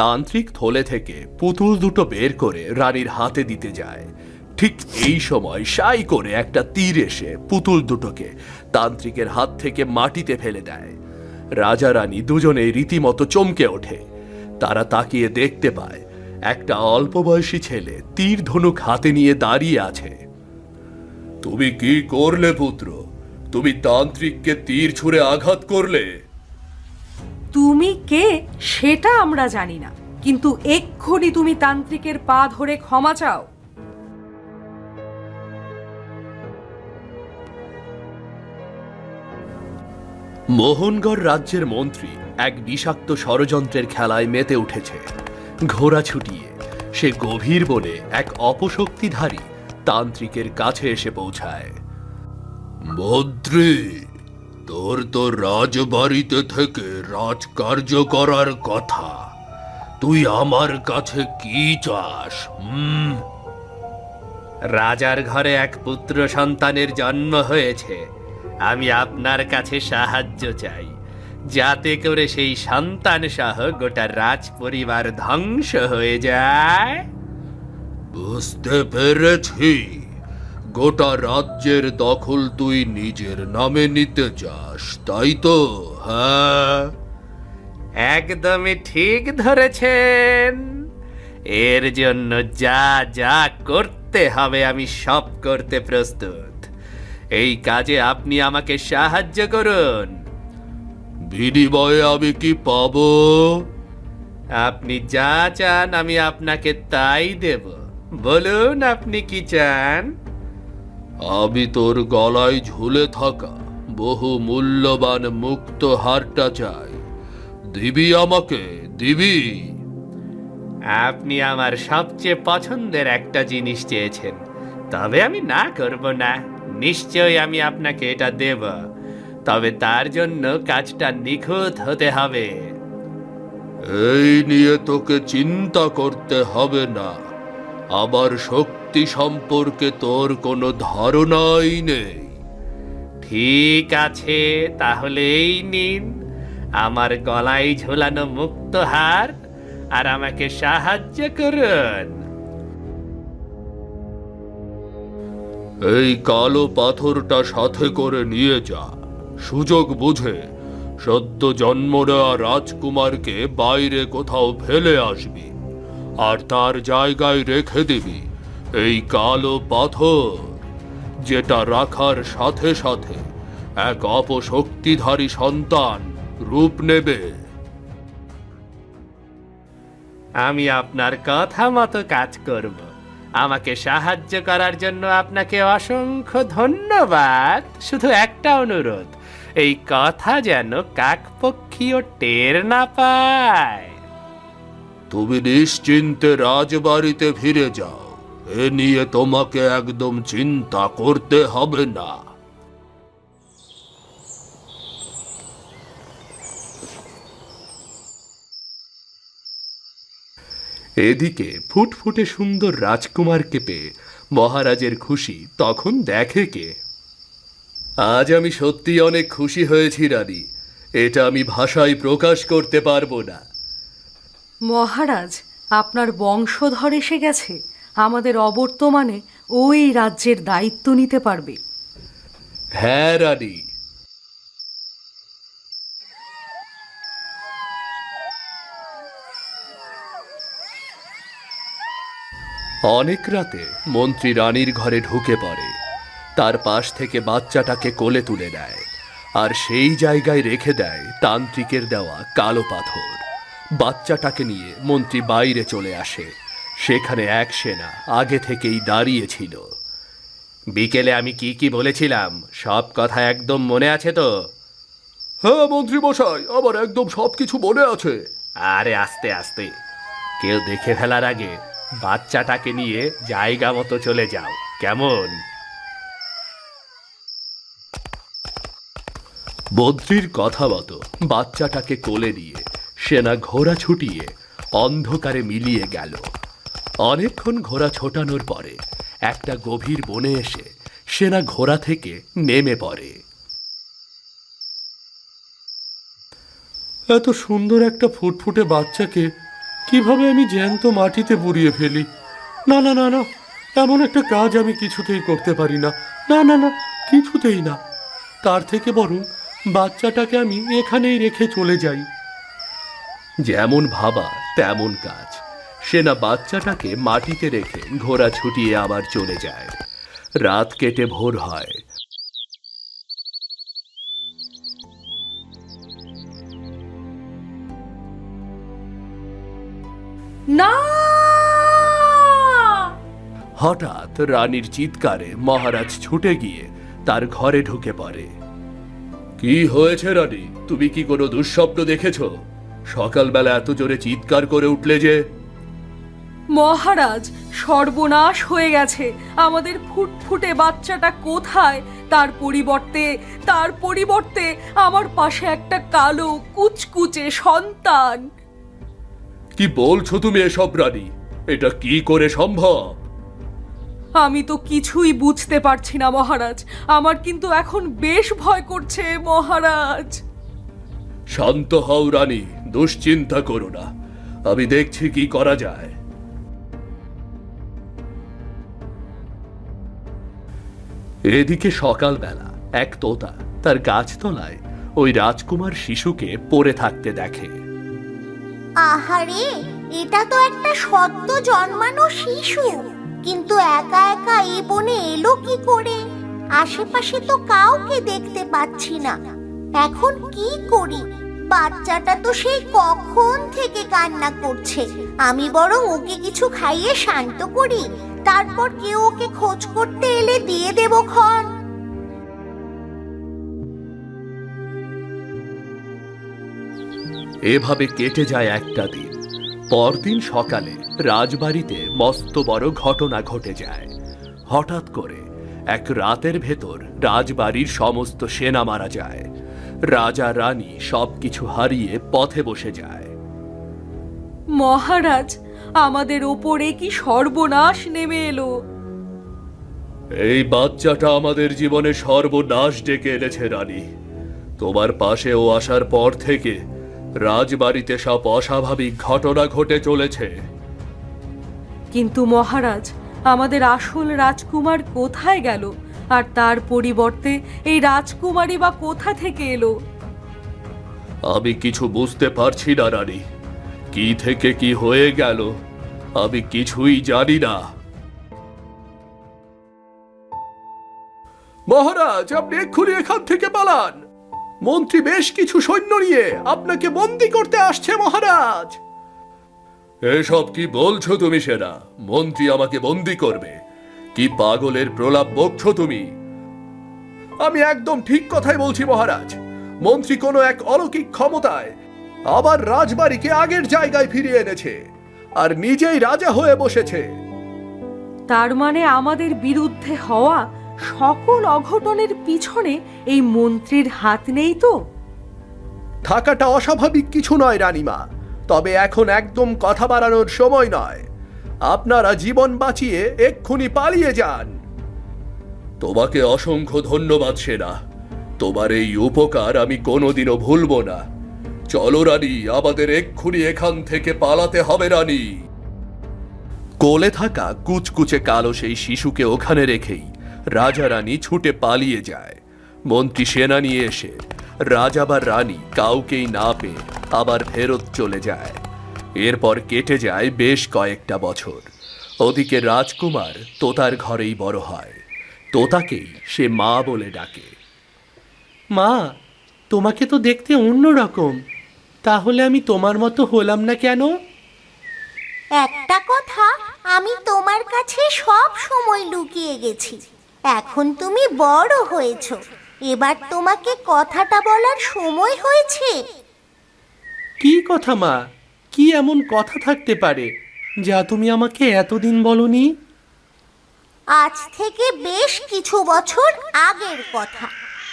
তান্ত্রিক থলে থেকে পুতুল দুটো বের করে রানীর হাতে দিতে যায়। ঠিক এই সময় সাই করে একটা তীর এসে পুতুল দুটোকে তান্ত্রিকের হাত থেকে মাটিতে ফেলে দেয়। রাজা রানী দুজনে রীতিমতো চমকে ওঠে। তারা তাকিয়ে দেখতে পায়, একটা অল্প বয়সী ছেলে তীর ধনুক হাতে নিয়ে দাঁড়িয়ে আছে। তুমি কি করলে পুত্র? তুমি তান্ত্রিককে তীর ছুঁড়ে আঘাত করলে? তুমি কে সেটা আমরা জানি না। কিন্তু এক্ষুনি তুমি তান্ত্রিকের পা ধরে ক্ষমা চাও। মোহনগড় রাজ্যের মন্ত্রী এক বিষাক্ত ষড়যন্ত্রের খেলায় মেতে উঠেছে। ঘোড়া ছুটিয়ে সে গভীর বনে এক অপশক্তিধারী তান্ত্রিকের কাছে এসে পৌঁছায়। মন্ত্রী! তোর তো রাজবাড়িতে থেকে রাজকার্য করার কথা। তুই আমার কাছে কি চাস হুম? রাজার ঘরে এক পুত্র সন্তানের জন্ম হয়েছে। আমি আপনার কাছে সাহায্য চাই। যাতে করে সেই সন্তান সহ গোটা রাজ পরিবার ধ্বংস হয়ে যায়। বুঝতে পেরেছি। গোটা রাজ্যের দখল তুই নিজের নামে নিতে চাস তাই তো? হ্যাঁ? একদমই ঠিক ধরেছেন। এর জন্য যা যা করতে হবে আমি সব করতে প্রস্তুত। এই কাজে আপনি আমাকে সাহায্য করুন। বিনিময়ে আমি কি পাবো? আপনি যা চান আমি আপনাকে তাই দেব। বলুন আপনি কি চান? আমি তোর গলায় ঝুলে থাকা বহু মূল্যবান মুক্ত হারটা চাই। দিবি আমাকে দিবি। আপনি আমার সবচেয়ে পছন্দের একটা জিনিস চেয়েছেন তবে আমি না করব না। নিশ্চয়ই আমি আপনাকে এটা দেব তবে তার জন্য কাজটা নিখুঁত হতে হবে। এই নিয়ে তোকে চিন্তা করতে হবে না। আমার শক্তি সম্পর্কে তোর কোনো ধারণাই নেই। ঠিক আছে তাহলে এই নিন। আমার গলায় ঝোলানো মুক্তহার আর আমাকে সাহায্য করুন। এই কালো পাথরটা সাথে করে নিয়ে যা। সুযোগ বুঝে সদ্য জন্ম নেওয়া রাজকুমারকে বাইরে কোথাও ফেলে আসবি আর তার জায়গায় রেখে দিবি। এই কালো পাথর যেটা রাখার সাথে সাথে এক অপশক্তিধারী সন্তান রূপ নেবে। আমি আপনার কথা মতো কাজ করব। আমাকে সাহায্য করার জন্য আপনাকে অসংখ্য ধন্যবাদ। শুধু একটা অনুরোধ এই কথা যেন কাকপক্ষীয় টের না পায়। তুমি নিশ্চিন্তে রাজবাড়িতে ফিরে যাও। এ নিয়ে তোমাকে একদম চিন্তা করতে হবে না। এদিকে ফুটফুটে সুন্দর রাজকুমারকে পেয়ে মহারাজের খুশি তখন দেখে কে? আজ আমি সত্যি অনেক খুশি হয়েছি, রানী। এটা আমি ভাষায় প্রকাশ করতে পারব না। মহারাজ, আপনার বংশধর এসে গেছে। আমাদের অবর্তমানে ওই রাজ্যের দায়িত্ব নিতে পারবে। হ্যাঁ রানী। অনেক রাতে মন্ত্রী রানীর ঘরে ঢুকে পড়ে। তার পাশ থেকে বাচ্চাটাকে কোলে তুলে নেয় আর সেই জায়গায় রেখে দেয় তান্ত্রিকের দেওয়া কালো পাথর। বাচ্চাটাকে নিয়ে মন্ত্রী বাইরে চলে আসে। সেখানে এক সেনা আগে থেকেই দাঁড়িয়ে ছিল। বিকেলে আমি কি কি বলেছিলাম সব কথা একদম মনে আছে তো? হ্যাঁ মন্ত্রী মশাই আমার একদম সব কিছু মনে আছে। আরে আস্তে আস্তে। কেউ দেখে ফেলার আগে বাচ্চাটাকে নিয়ে জায়গা মতো চলে যাও কেমন? বদ্রির কথা মতো বাচ্চাটাকে কোলে নিয়ে সেনা ঘোড়া ছুটিয়ে অন্ধকারে মিলিয়ে গেল। অনেকক্ষণ ঘোড়া ছোটানোর পরে একটা গভীর বনে এসে সেনা ঘোড়া থেকে নেমে পড়ে। এত সুন্দর একটা ফুটফুটে বাচ্চাকে কীভাবে আমি জ্যান্ত মাটিতে পুড়িয়ে ফেলি? না না না না এমন একটা কাজ আমি কিছুতেই করতে পারি না। না না না কিছুতেই না। তার থেকে বরং বাচ্চাটাকে আমি এখানেই রেখে চলে যাই। যেমন ভাবা তেমন কাজ। সে না বাচ্চাটাকে মাটিতে রেখে ঘোড়া ছুটিয়ে আবার চলে যায়। রাত কেটে ভোর হয়। না! হঠাৎ রানীর চিৎকারে মহারাজ ছুটে গিয়ে তার ঘরে ঢুকে পড়ে। কি হয়েছে রানী? তুমি কি কোনো দুঃস্বপ্ন দেখেছ? সকালবেলা এত জোরে চিৎকার করে উঠলে যে মহারাজ সর্বনাশ হয়ে গেছে। আমাদের ফুটফুটে বাচ্চাটা কোথায়? তার পরিবর্তে তার পরিবর্তে আমার পাশে একটা কালো কুচকুচে সন্তান। কি বলছো তুমি এসব রানী? এটা কি করে সম্ভব? আমি তো কিছুই বুঝতে পারছি না মহারাজ। আমার কিন্তু এখন বেশ ভয় করছে মহারাজ। শান্ত হও রানী। দুশ্চিন্তা করো না। আমি দেখছি কি করা যায়। এদিকে সকালবেলা এক তোতা তার গাছতলায় ওই রাজকুমার শিশুকে পড়ে থাকতে দেখে। আহারে, এটা তো একটা সদ্য জন্মানো শিশু। কিন্তু একা একা এই বনে এলো কি করে? আশেপাশে তো কাউকে দেখতে পাচ্ছি না। এখন কি করি? বাচ্চাটা তো সেই কখন থেকে কান্না করছে। আমি বরং ওকে কিছু খাইয়ে শান্ত করি। তারপর কেউ ওকে খোঁজ করতে এলে দিয়ে দেবো খন এভাবে কেটে যায় একটা দিন। পরদিন সকালে রাজবাড়িতে মস্ত বড় ঘটনা ঘটে যায়। হঠাৎ করে এক রাতের ভেতর রাজবাড়ির সমস্ত সেনা মারা যায়। রাজা রানী সবকিছু হারিয়ে পথে বসে যায়। মহারাজ আমাদের ওপরে কি সর্বনাশ নেমে এলো? এই বাচ্চাটা আমাদের জীবনে সর্বনাশ ডেকে এনেছে রানী। তোমার পাশে ও আসার পর থেকে রাজবাড়িতে সব অস্বাভাবিক ঘটনা ঘটে চলেছে। কিন্তু মহারাজ আমাদের আসল রাজকুমার কোথায় গেল? আর তার পরিবর্তে এই রাজকুমারী বা কোথা থেকে এলো? আমি কিছু বুঝতে পারছি না রানী। কি থেকে কি হয়ে গেল, আমি কিছুই জানি না। মহারাজ, আপনি এক্ষুনি এখান থেকে পালান। মন্ত্রী বেশ কিছু সৈন্য নিয়ে আপনাকে বন্দি করতে আসছে, মহারাজ। এসব কি বলছো তুমি, সেনা? মন্ত্রী আমাকে বন্দি করবে। কি পাগলের প্রলাপ বকছো তুমি? আমি একদম ঠিক কথাই বলছি, মহারাজ। মন্ত্রী কোনো এক অলৌকিক ক্ষমতায় আবার রাজবাড়িকে আগের জায়গায় ফিরিয়ে এনেছে আর নিজেই রাজা হয়ে বসেছে। তার মানে আমাদের বিরুদ্ধে হওয়া সকল অঘটনের পিছনে এই মন্ত্রীর হাত নেই তো? থাকাটা অস্বাভাবিক কিছু নয় রানীমা। তবে এখন একদম কথা বাড়ানোর সময় নয়। আপনারা জীবন বাঁচিয়ে এক্ষুনি পালিয়ে যান। তোমাকে অসংখ্য ধন্যবাদ সেনা। তোমার এই উপকার আমি কোনোদিনও ভুলবো না। চলো রানী, আমাদের এক্ষুনি এখান থেকে পালাতে হবে রানী। কোলে থাকা কুচকুচে কালো সেই শিশুকে ওখানে রেখেই রাজা রানী ছুটে পালিয়ে যায়। মন্ত্রী সেনা নিয়ে এসে রাজা বা রানী কাউকেই না পেয়ে আবার ফেরত চলে যায়। এরপর কেটে যায় বেশ কয়েকটা বছর। ওদিকে রাজকুমার তোতার ঘরেই বড় হয়। তোতাকেই সে মা বলে ডাকে। মা, তোমাকে তো দেখতে অন্যরকম। তাহলে আমি তোমার মতো হলাম না কেন? একটা কথা আমি তোমার কাছে সব সময় লুকিয়ে গেছি। এখন তুমি বড় হয়েছো। এবার তোমাকে কথাটা বলার সময় হয়েছে। কি কথা মা? কি এমন কথা থাকতে পারে যা তুমি আমাকে এতদিন বলনি? আজ থেকে বেশ কিছু বছর আগের কথা।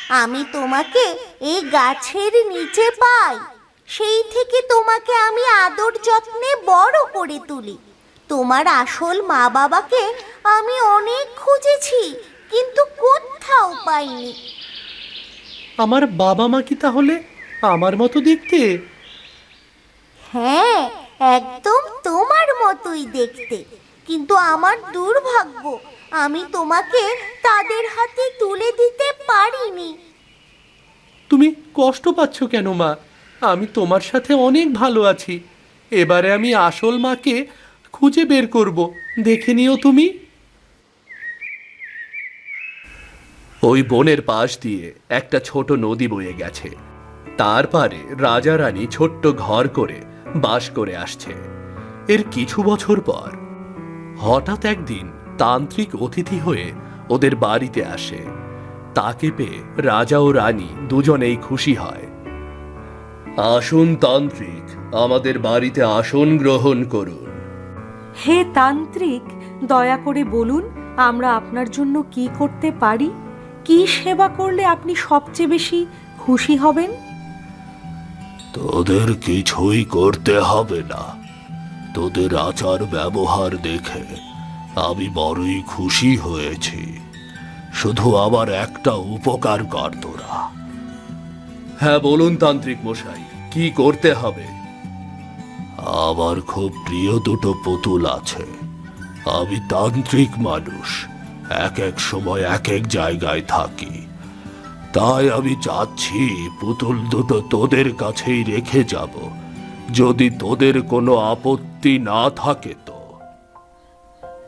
আমি তোমাকে এই গাছের নিচে পাই। সেই থেকে তোমাকে আমি আদর যত্নে বড় করে তুলি। তোমার আসল মা বাবাকে আমি অনেক খুঁজেছি কিন্তু কোথাও পাইনি। আমার বাবা মা কি তাহলে আমার মতো দেখতে? হ্যাঁ একদম তোমার মতোই দেখতে। কিন্তু আমার দুর্ভাগ্য আমি তোমাকে তাদের হাতে তুলে দিতে পারিনি। তুমি কষ্ট পাচ্ছ কেন মা? আমি তোমার সাথে অনেক ভালো আছি। এবারে আমি আসল মাকে খুঁজে বের করব। দেখে নিও তুমি। ওই বনের পাশ দিয়ে একটা ছোট নদী বয়ে গেছে। তার পারে রাজা রানী ছোট্ট ঘর করে বাস করে আসছে। এর কিছু বছর পর হঠাৎ একদিন তান্ত্রিক অতিথি হয়ে ওদের বাড়িতে আসে। তাকে পেয়ে রাজা ও রানী দুজনেই খুশি হয়। আসুন তান্ত্রিক আমাদের বাড়িতে আসন গ্রহণ করুন। হে তান্ত্রিক দয়া করে বলুন আমরা আপনার জন্য কি করতে পারি? কি সেবা করলে আপনি সবচেয়ে বেশি খুশি হবেন? তোদের কিছুই করতে হবে না। তোদের আচার ব্যবহার দেখে আমি বড়ই খুশি হয়েছি। শুধু আমার একটা উপকার কর তোরা। হ্যাঁ বলুন তান্ত্রিক মশাই। কি করতে হবে? আমার খুব প্রিয় দুটো পুতুল আছে। আমি তান্ত্রিক মানুষ। এক এক সময় এক এক জায়গায় থাকি। তাই আমি চাচ্ছি পুতুল দুটো তোদের কাছেই রেখে যাব। যদি তোদের কোনো আপত্তি না থাকে তো।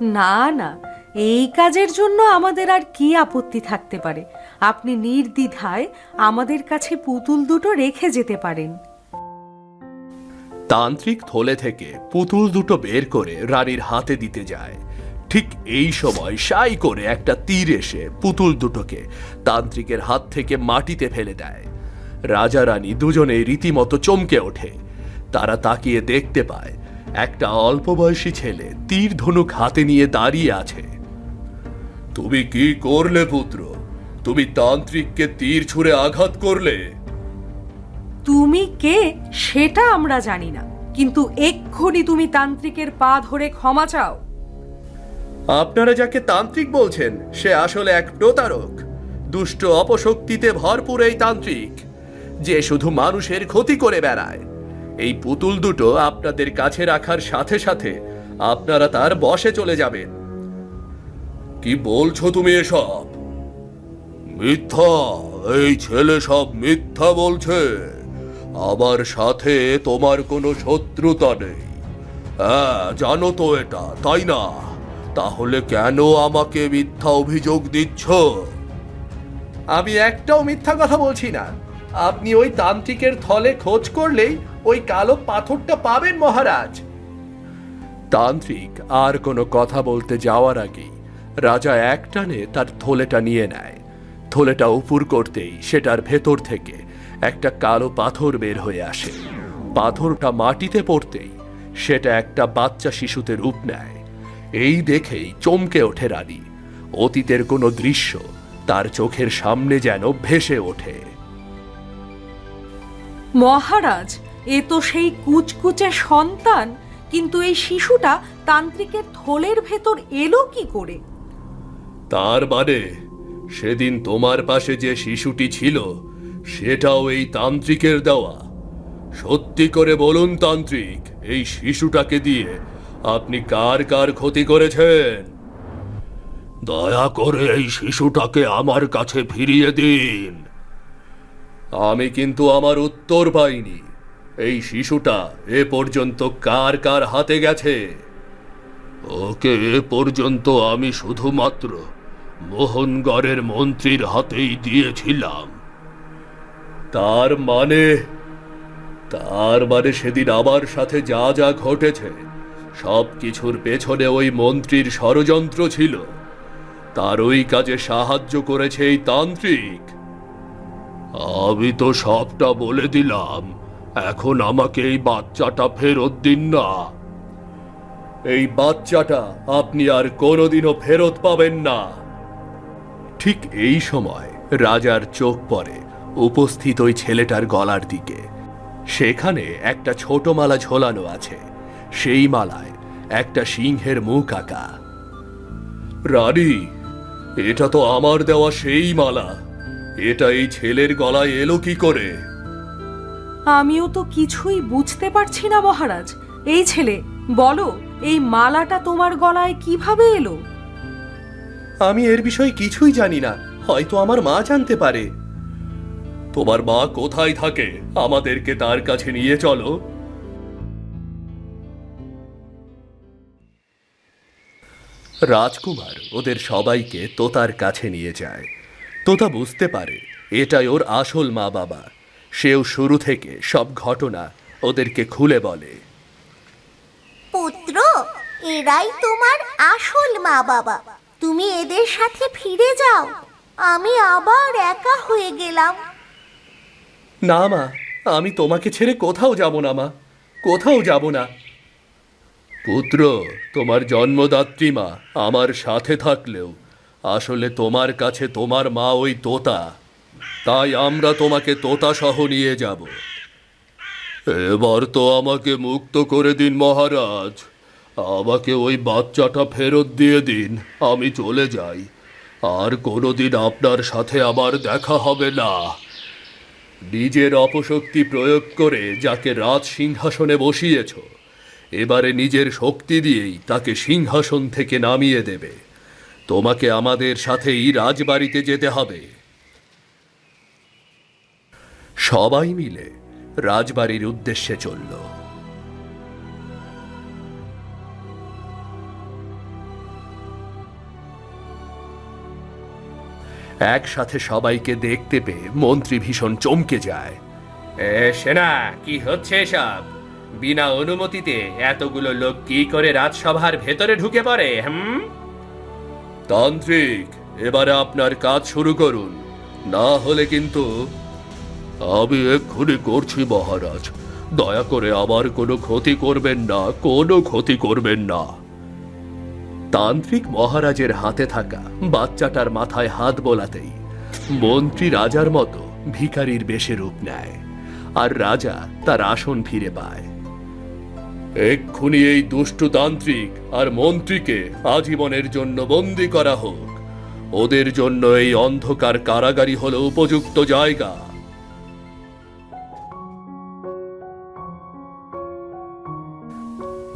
না না এই কাজের জন্য আমাদের আর কি আপত্তি থাকতে পারে? আপনি নির্দ্বিধায় আমাদের কাছে পুতুল দুটো রেখে যেতে পারেন। তান্ত্রিক থলে থেকে পুতুল দুটো বের করে রানীর হাতে দিতে যায়। ঠিক এই সময় সাই করে একটা তীর এসে পুতুল দুটোকে তান্ত্রিকের হাত থেকে মাটিতে ফেলে দেয়। রাজা রানী দুজনে রীতিমতো চমকে ওঠে। তারা তাকিয়ে দেখতে পায়, একটা অল্প বয়সী ছেলে তীর ধনুক হাতে নিয়ে দাঁড়িয়ে আছে। তুমি কি করলে পুত্র? তুমি তান্ত্রিককে তীর ছুঁড়ে আঘাত করলে? তুমি কে সেটা আমরা জানি না। কিন্তু এক্ষুনি তুমি তান্ত্রিকের পা ধরে ক্ষমা চাও। আপনারা যাকে তান্ত্রিক বলছেন, সে আসলে এক প্রতারক। দুষ্ট অপশক্তিতে ভরপুর এই তান্ত্রিক, যে শুধু মানুষের ক্ষতি করে বেড়ায়। এই পুতুল দুটো আপনাদের কাছে রাখার সাথে সাথে আপনারা তার বসে চলে যাবেন। কি বলছো তুমি এসব? মিথ্যা, এই ছেলে সব মিথ্যা বলছে। আমার সাথে তোমার কোনো শত্রুতা নেই। হ্যাঁ জানো তো এটা তাই না? তাহলে কেন আমাকে মিথ্যা অভিযোগ দিচ্ছ? আমি একটাও মিথ্যা কথা বলছি না। আপনি ওই তান্ত্রিকের থলে খোঁজ করলেই ওই কালো পাথরটা পাবেন মহারাজ। তান্ত্রিক আর কোনো কথা বলতে যাওয়ার আগেই রাজা একটানে তার থলেটা নিয়ে নেয়। থলেটা উপুর করতেই সেটার ভেতর থেকে একটা কালো পাথর বের হয়ে আসে। পাথরটা মাটিতে পড়তেই সেটা একটা বাচ্চা শিশুতে রূপ নেয়। এই দেখেই চমকে ওঠে রানী। অতীতের কোনো দৃশ্য তার চোখের সামনে যেন ভেসে ওঠে। মহারাজ এ তো সেই কুচকুচে সন্তান কিন্তু এই শিশুটা তান্ত্রিকের থলের ভেতর এলো কি করে? তার মানে সেদিন তোমার পাশে যে শিশুটি ছিল সেটাও এই তান্ত্রিকের দেওয়া। সত্যি করে বলুন তান্ত্রিক, এই শিশুটাকে দিয়ে আপনি কার কার ক্ষতি করেছেন? দয়া করে এই শিশুটাকে আমার কাছে ফিরিয়ে দিন। আমি কিন্তু আমার উত্তর পাইনি। এই শিশুটা এ পর্যন্ত কার কার হাতে গেছে? ওকে এ পর্যন্ত আমি শুধুমাত্র মোহনগড়ের মন্ত্রীর হাতেই দিয়েছিলাম। তার মানে তার মানে সেদিন আমার সাথে যা যা ঘটেছে, সব কিছুর পেছনে ওই মন্ত্রীর ষড়যন্ত্র ছিল। তার ওই কাজে সাহায্য করেছে এই তান্ত্রিক। আমি তো সবটা বলে দিলাম, এখন আমাকে এই বাচ্চাটা ফেরত দিন না। এই বাচ্চাটা আপনি আর কোনোদিনও ফেরত পাবেন না। ঠিক এই সময় রাজার চোখ পড়ে। উপস্থিত ওই ছেলেটার গলার দিকে। সেখানে একটা ছোট মালা ঝোলানো আছে। সেই মালায় একটা সিংহের মুখ আঁকা। রানী এটা তো আমার দেওয়া সেই মালা। এটা এই ছেলের গলায় এলো কি করে? আমিও তো কিছুই বুঝতে পারছি না মহারাজ। এই ছেলে বলো এই মালাটা তোমার গলায় কীভাবে এলো? আমি এর বিষয়ে কিছুই জানি না। হয়তো আমার মা জানতে পারে। তোমার মা কোথায় থাকে? আমাদেরকে তার কাছে নিয়ে চলো। রাজকুমার ওদের সবাইকে তোতার কাছে নিয়ে যায়। তোতা বুঝতে পারে, এটাই ওর আসল মা বাবা। সেও শুরু থেকে সব ঘটনা ওদেরকে খুলে বলে। পুত্র, এরাই তোমার আসল মা বাবা। তুমি এদের সাথে ফিরে যাও। আমি আবার একা হয়ে গেলাম। না, মা, আমি তোমাকে ছেড়ে কোথাও যাব না, মা, কোথাও যাব না। পুত্র, তোমার জন্মদাত্রী মা, আমার সাথে থাকলেও, আসলে তোমার কাছে তোমার মা ওই তোতা, তাই আমরা তোমাকে তোতা সহ নিয়ে যাব। এবার তো আমাকে মুক্ত করে দিন, মহারাজ। আমাকে ওই বাচ্চাটা ফেরত দিয়ে দিন, আমি চলে যাই। আর কোনোদিন আপনার সাথে আবার দেখা হবে না। নিজের অপশক্তি প্রয়োগ করে যাকে রাজ সিংহাসনে বসিয়েছ, এবারে নিজের শক্তি দিয়েই তাকে সিংহাসন থেকে নামিয়ে দেবে। তোমাকে আমাদের সাথেই রাজবাড়িতে যেতে হবে। সবাই মিলে রাজবাড়ির উদ্দেশ্যে চলল। একসাথে সবাইকে দেখতে পেয়ে মন্ত্রী ভীষণ চমকে যায়। এ সেনা, কি হচ্ছে এসব? বিনা অনুমতিতে এতগুলো লোক কি করে রাজসভার ভেতরে ঢুকে পড়ে, হুম? তান্ত্রিক, এবারে আপনার কাজ শুরু করুন। না হলে কিন্তু আমি এক্ষুনি করছি মহারাজ। দয়া করে আবার কোনো ক্ষতি করবেন না, কোনো ক্ষতি করবেন না। তান্ত্রিক মহারাজের হাতে থাকা বাচ্চাটার মাথায় হাত বোলাতেই মন্ত্রী রাজার মতো ভিখারির বেশে রূপ নেয়, আর রাজা তার আসন ফিরে পায়। এক্ষুনি এই দুষ্টু তান্ত্রিক আর মন্ত্রীকে আজীবনের জন্য বন্দি করা হোক। ওদের জন্য এই অন্ধকার কারাগারি হলো উপযুক্ত জায়গা।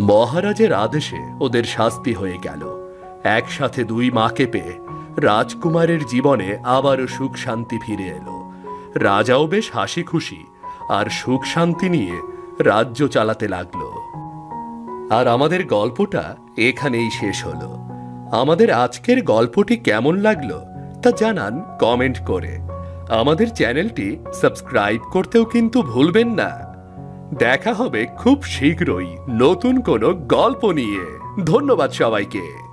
মহারাজের আদেশে ওদের শাস্তি হয়ে গেল। একসাথে দুই মাকে পেয়ে রাজকুমারের জীবনে আবারও সুখ শান্তি ফিরে এলো। রাজাও বেশ হাসি খুশি আর সুখ শান্তি নিয়ে রাজ্য চালাতে লাগল। আর আমাদের গল্পটা এখানেই শেষ হলো। আমাদের আজকের গল্পটি কেমন লাগল তা জানান কমেন্ট করে। আমাদের চ্যানেলটি সাবস্ক্রাইব করতেও কিন্তু ভুলবেন না। দেখা হবে খুব শীঘ্রই নতুন কোনো গল্প নিয়ে। ধন্যবাদ সবাইকে।